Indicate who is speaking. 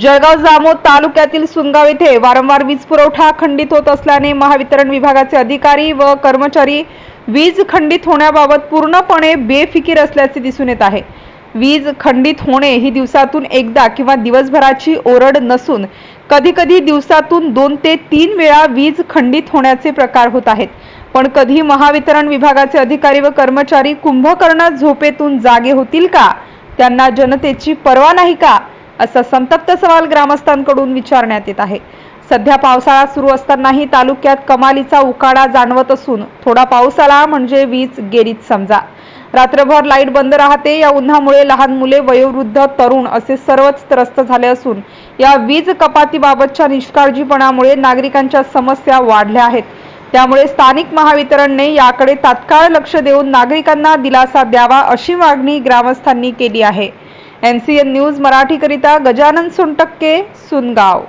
Speaker 1: जळगाव जामोद तालुक्यातील सुनगाव येथे वारंवार वीज पुरवठा खंडित होत असल्याने महावितरण विभागाचे अधिकारी व कर्मचारी वीज खंडित होण्याबाबत पूर्णपणे बेफिकीर असल्याचे दिसून येत आहे. वीज खंडित होणे ही दिवसातून एकदा किंवा दिवसभराची ओरड नसून कधीकधी दिवसातून दोन ते तीन वेळा वीज खंडित होण्याचे प्रकार होत आहेत. पण कधी महावितरण विभागाचे अधिकारी व कर्मचारी कुंभकर्ण झोपेतून जागे होतील का? त्यांना जनतेची पर्वा नाही का? असा संतप्त सवाल ग्रामस्थांकडून विचारण्यात येत आहे. सध्या पावसाळा सुरू असतानाही तालुक्यात कमालीचा उकाडा जाणवत असून थोडा पाऊस आला म्हणजे वीज गेलीच समजा. रात्रभर लाइट बंद राहते या उन्हामुळे लहान मुले वयोवृद्ध तरुण असे सर्वच त्रस्त झाले असून या वीज कपातीबाबतच्या निष्काळजीपणामुळे नागरिकांच्या समस्या वाढल्या आहेत. त्यामुळे स्थानिक महावितरणने याकडे तात्काळ लक्ष देऊन नागरिकांना दिलासा द्यावा अशी मागणी ग्रामस्थांनी केली आहे. एन सी एन न्यूज मराठीकरिता गजानन सोनटक्के सुनगाव.